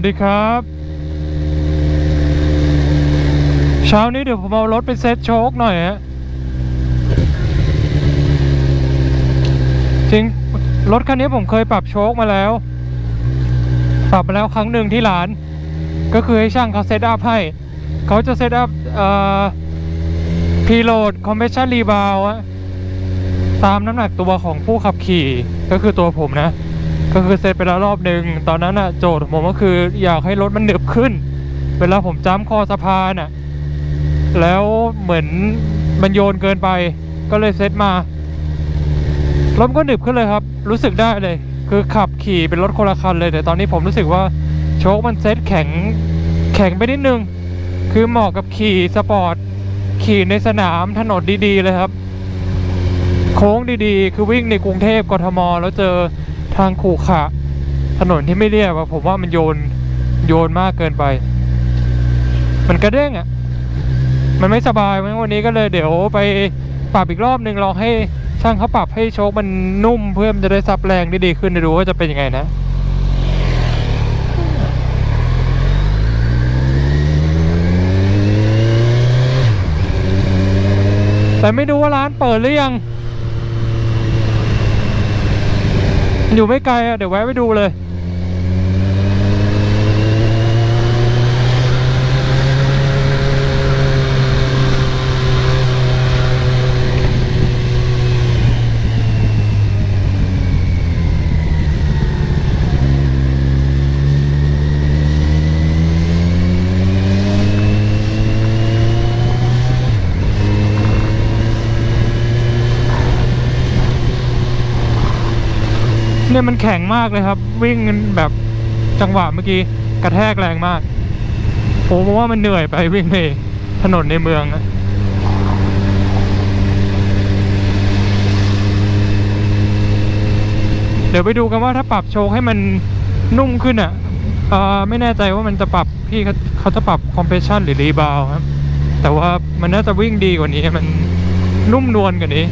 วัสดีครับ เช้านี้เดี๋ยวผมเอารถไปเซ็ตโชคหน่อยฮะจริงรถคันนี้ผมเคยปรับโชคมาแล้ว ปรับมาแล้วครั้งหนึ่งที่ร้าน ก็คือให้ช่างเขาเซตอัพให้ เขาจะเซตอัพเอ่อพีโหลดคอมเพรสชันรีบาวตามน้ำหนักตัวของผู้ขับขี่ก็คือตัวผมนะ ก็คือเซตไปแล้วรอบหนึ่งตอนนั้นอะโจทย์ผมก็คืออยากให้รถมันหนึบขึ้น เวลาผมจ้ำคอสะพานอะแล้วเหมือนมันโยนเกินไป ก็เลยเซตมารถมันก็หนึบขึ้นเลยครับ รู้สึกได้เลย คือขับขี่เป็นรถคนละคันเลยแต่ตอนนี้ผมรู้สึกว่าโชคมันเซตแข็งแข็งไปนิดนึง คือเหมาะกับขี่สปอร์ตขี่ในสนามถนนดีๆเลยครับ โค้งดีๆ คือวิ่งในกรุงเทพกทมแล้วเจอ ทางขู่ขะถนนที่ไม่เรียบอะผมว่ามันโยนโยนมากเกินไป มันกระเด้งอะมันไม่สบายวันนี้ก็เลยเดี๋ยวไปปรับอีกรอบหนึ่งลองให้ช่างเขาปรับให้โชคมันนุ่มเพื่อมันจะได้ซับแรงได้ดีขึ้นด้ดูว่าจะเป็นยังไงนะแต่ไม่รู้ว่าร้านเปิดหรือยัง อยู่ไม่ไกลอะ เดี๋ยวแวะไปดูเลย เนี่ยมันแข็งมากเลยครับ วิ่งแบบจังหวะเมื่อกี้กระแทกแรงมาก ผมว่ามันเหนื่อยไปวิ่งในถนนในเมืองอะเดี๋ยวไปดูกันว่าถ้าปรับโชว์ให้มันนุ่มขึ้นอะอ่อไม่แน่ใจว่ามันจะปรับพี่เขาเขาจะปรับคอมเพรสชันหรือรีบาวครับ แต่ว่ามันน่าจะวิ่งดีกว่านี้มันนุ่มนวลกว่านี้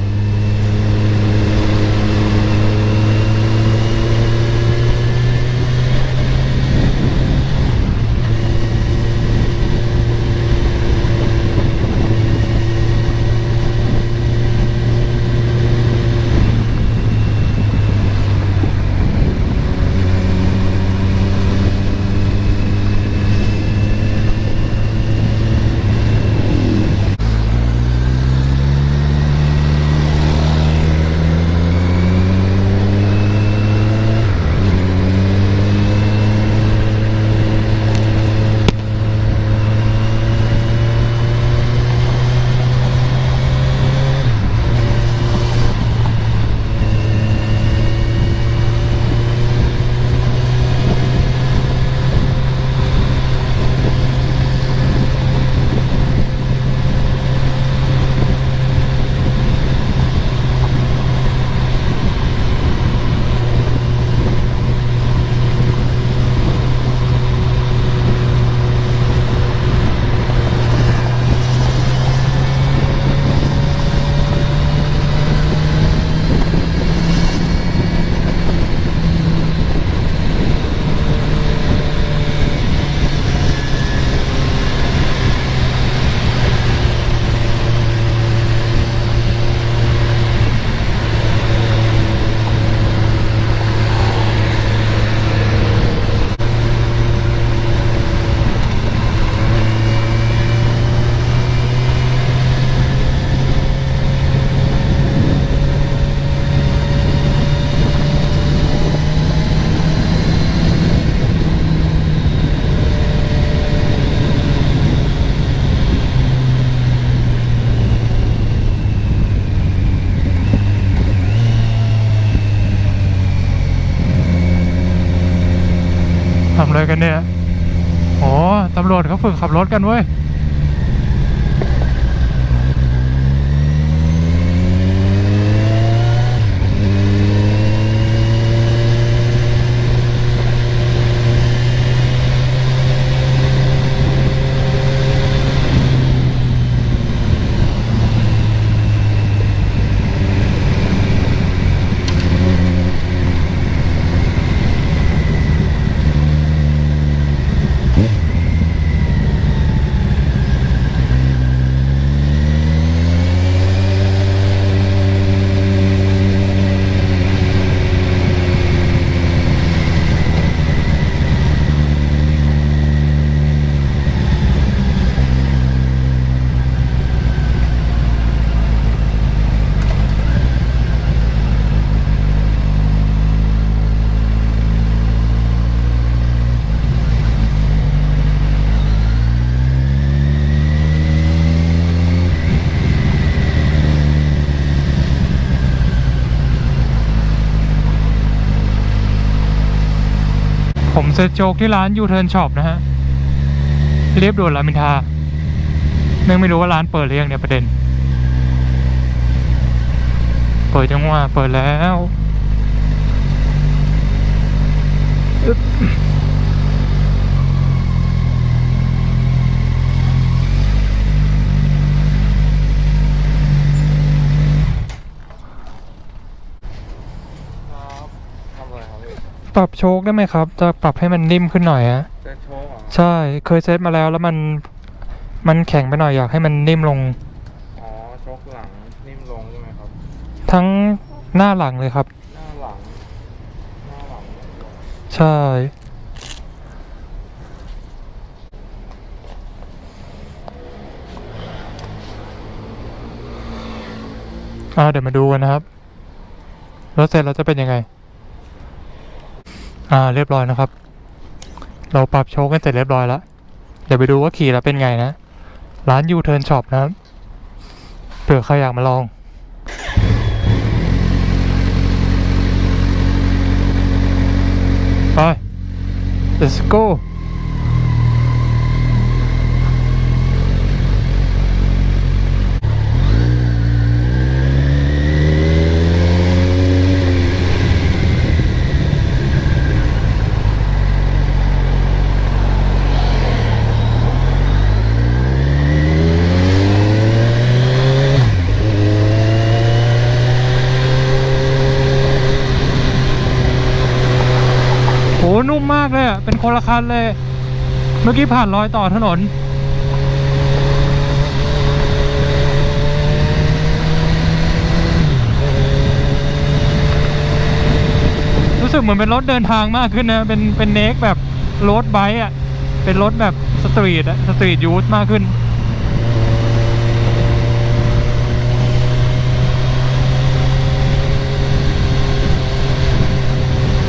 กันเนี่ยโอ้ตำรวจเขาฝึกขับรถกันเว้ย ผมเซจโจกที่ร้านยูเทิร์นช็อปนะฮะเรียบด่วนรามอินทราแม่งไม่รู้ว่าร้านเปิดหรือยังเนี่ยประเด็น เปิดจังหวะเปิดแล้วอึ๊บ ปรับโชคได้ไหมครับ จะปรับให้มันนิ่มขึ้นหน่อยอะเซ็ตโชว์เหรอใช่เคยเซตมาแล้วแล้วมันมันแข็งไปหน่อยอยากให้มันนิ่มลง อ๋อโชคหลังนิ่มลงใช่ไหมครับ ทั้งหน้าหลังเลยครับ หน้าหลัง หน้าหลังใช่ อ่าเดี๋ยวมาดูกันนะครับรถเสร็จแล้วจะเป็นยังไง อ่าเรียบร้อยนะครับ เราปรับโชคกันเสร็จเรียบร้อยแล้ว เดี๋ยวไปดูว่าขี่แล้วเป็นไงนะ ร้านยูเทิร์นช็อปนะครับเผื่อใครอยากมาลองไป let's go โห นุ่มมาก เป็นคนละคันเลย เมื่อกี้ผ่านรอยต่อถนน รู้สึกเหมือนเป็นรถเดินทางมากขึ้นนะ เป็นเป็นเน็กแบบรถไบค์อะ เป็นรถแบบสตรีทอะสตรีทยูทมากขึ้น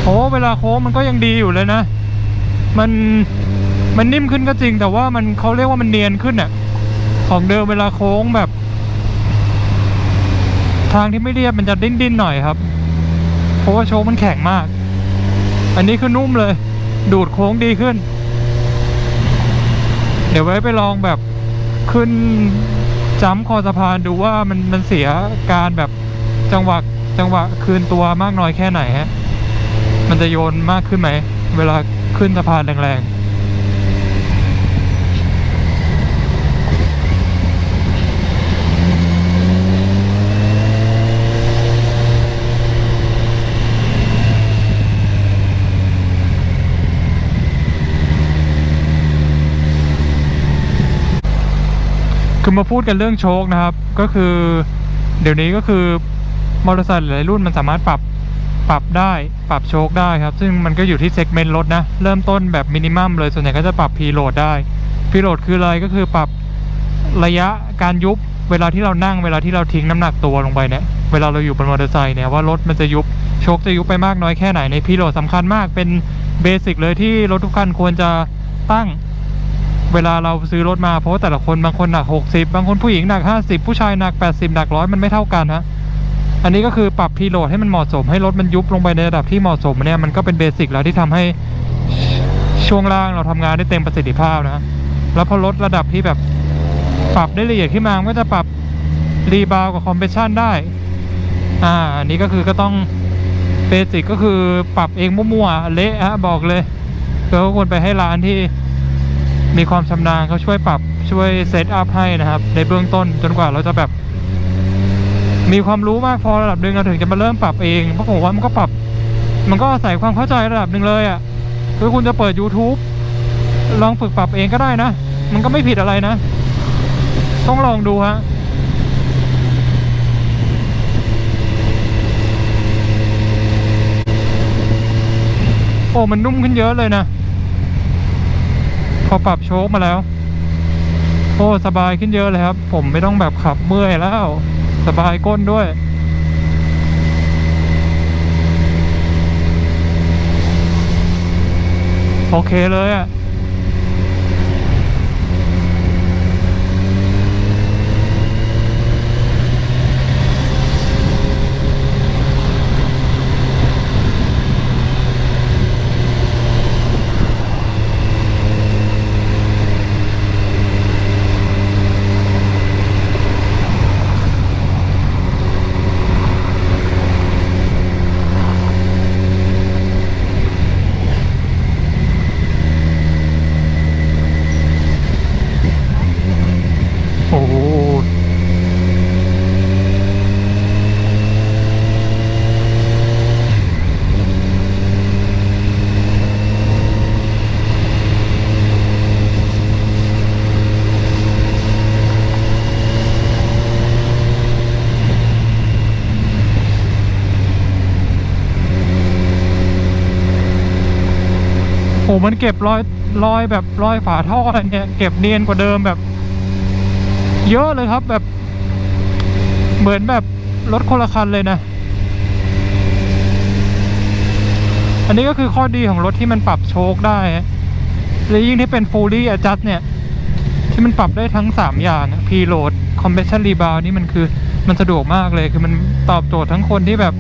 โอ้เวลาโค้งมันก็ยังดีอยู่เลยนะ มันมันนิ่มขึ้นก็จริง แต่ว่ามันเขาเรียกว่ามันเนียนขึ้นอะของเดิมเวลาโค้งแบบ ทางที่ไม่เรียบมันจะดิ้นดิ้นหน่อยครับ เพราะว่าโชคมันแข็งมาก อันนี้คือนุ่มเลย ดูดโค้งดีขึ้น เดี๋ยวไว้ไปลองแบบขึ้นจ้ำคอสะพานดูว่ามันมันเสียการแบบจังหวะจังหวะคืนตัวมากน้อยแค่ไหนฮะ มันจะโยนมากขึ้นไหม เวลา ขึ้นสะพานแรงๆคือมาพูดกันเรื่องโชคนะครับ ก็คือ เดี๋ยวนี้ก็คือมอเตอร์ไซค์หลายรุ่นมันสามารถปรับ ปรับได้ปรับโชคได้ครับ ซึ่งมันก็อยู่ที่เซกเมนต์รถนะ เริ่มต้นแบบมินิมัมเลย ส่วนใหญ่ก็จะปรับพีโหลดได้พีโหลดคืออะไรก็คือปรับระยะการยุบเวลาที่เรานั่งเวลาที่เราทิ้งน้ำหนักตัวลงไปเนี่ยเวลาเราอยู่บนมอเตอร์ไซค์เนี่ยว่ารถมันจะยุบโชคจะยุบไปมากน้อยแค่ไหนในพีโหลดสำคัญมากเป็นเบสิกเลยที่รถทุกคันควรจะตั้งเวลาเราซื้อรถมาเพราะาแต่ละคนบางคนหนัก 60 บางคนผู้หญิงหนัก 50 ผู้ชายหนัก 80 หนักร้อยมันไม่เท่ากันฮะ อันนี้ก็คือปรับพีโหลดให้มันเหมาะสมให้รถมันยุบลงไปในระดับที่เหมาะสมเนี่ยมันก็เป็นเบสิกแล้วที่ทำให้ช่วงล่างเราทำงานได้เต็มประสิทธิภาพนะแล้วพอลดระดับที่แบบปรับได้ละเอียดขึ้นมาก็จะปรับรีบาวกับคอมเพรสชันได้ อ่าอันนี้ก็คือก็ต้องเบสิกก็คือปรับเองมั่วๆเละฮะบอกเลยก็ควรไปให้ร้านที่มีความชำนาญเขาช่วยปรับช่วยเซตอัพให้นะครับ ในเบื้องต้นจนกว่าเราจะแบบ มีความรู้มากพอระดับหนึ่งเราถึงจะมาเริ่มปรับเองเพราะผมว่ามันก็ปรับ มันก็อาศัยความเข้าใจระดับหนึ่งเลยอะ่ะคือคุณจะเปิด YouTube ลองฝึกปรับเองก็ได้นะ มันก็ไม่ผิดอะไรนะ ต้องลองดูฮะโอ้มันนุ่มขึ้นเยอะเลยนะ พอปรับโชคมาแล้ว โอ้ สบายขึ้นเยอะเลยครับ ผมไม่ต้องแบบขับเมื่อยแล้ว สบายก้นด้วย โอเคเลยอะ่ะ มันเก็บรอยรอยแบบรอยฝาท่ออะไรเนี่ยเก็บเนียนกว่าเดิมแบบ เยอะเลยครับแบบ เหมือนแบบรถคนละคันเลยนะ อันนี้ก็คือข้อดีของรถที่มันปรับโชคได้และยิ่งที่เป็น fully adjust เนี่ย ที่มันปรับได้ทั้ง 3 อย่าง preload compression rebound นี่มันคือมันสะดวกมากเลยคือมันตอบโจทย์ทั้งคนที่แบบ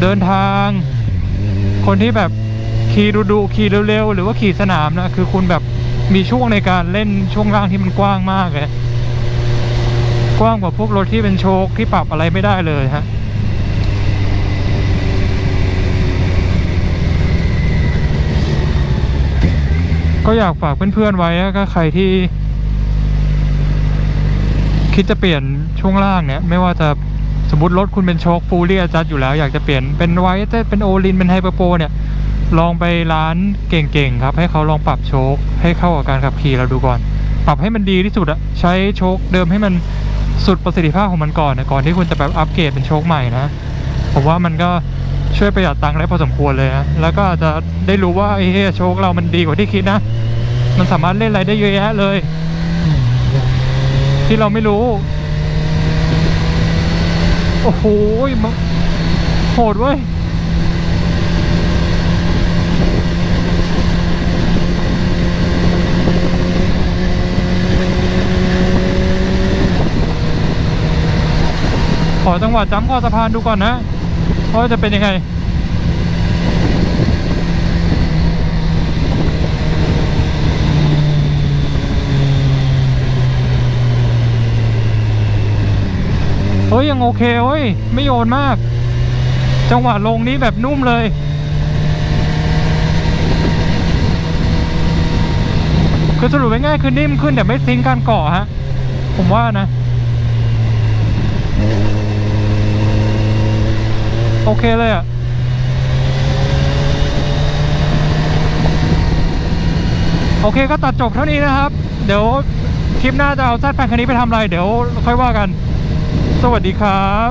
เดินทาง คนที่แบบ ขี่ดูดูขี่เร็วๆ หรือว่าขี่สนามนะคือคุณแบบมีช่วงในการเล่นช่วงล่างที่มันกว้างมากเลยกว้างกว่าพวกรถที่เป็นโชคที่ปรับอะไรไม่ได้เลยฮะก็อยากฝากเพื่อนๆไว้ก็ใครที่ คิดจะเปลี่ยนช่วงล่างเนี่ย ไม่ว่าจะสมมติรถคุณเป็นโชคฟูลี่จัดอยู่แล้ว อยากจะเปลี่ยนเป็นไวท์เป็นโอลินเป็นไฮเปอร์โปเนี่ย ลองไปร้านเก่งๆครับ ให้เขาลองปรับโชคให้เข้ากับการขับขี่เราดูก่อน ปรับให้มันดีที่สุดอะใช้โชคเดิมให้มันสุดประสิทธิภาพของมันก่อนนะก่อนที่คุณจะแบบอัปเกรดเป็นโชคใหม่นะผมว่ามันก็ช่วยประหยัดตังค์ได้พอสมควรเลยนะแล้วก็อาจจะได้รู้ว่าไอ้โชคเรามันดีกว่าที่คิดนะ มันสามารถเล่นอะไรได้เยอะแยะเลย ที่เราไม่รู้ โอ้โหโหดเว้ย อจังหวะจ้ำคอสะพานดูก่อนนะว่าจะเป็นยังไงเฮ้ยยังโอเคเว้ยไม่โยนมาก จังหวะลงนี้แบบนุ่มเลยคือสรุปง่ายๆคือนิ่มขึ้นแต่ไม่ซิงการเกาะฮะ ผมว่านะ โอเคเลยอะโอเคก็ตัดจบเท่านี้นะครับ เดี๋ยวคลิปหน้าจะเอาแซดแฟนคันนี้ไปทำอะไร เดี๋ยวค่อยว่ากัน สวัสดีครับ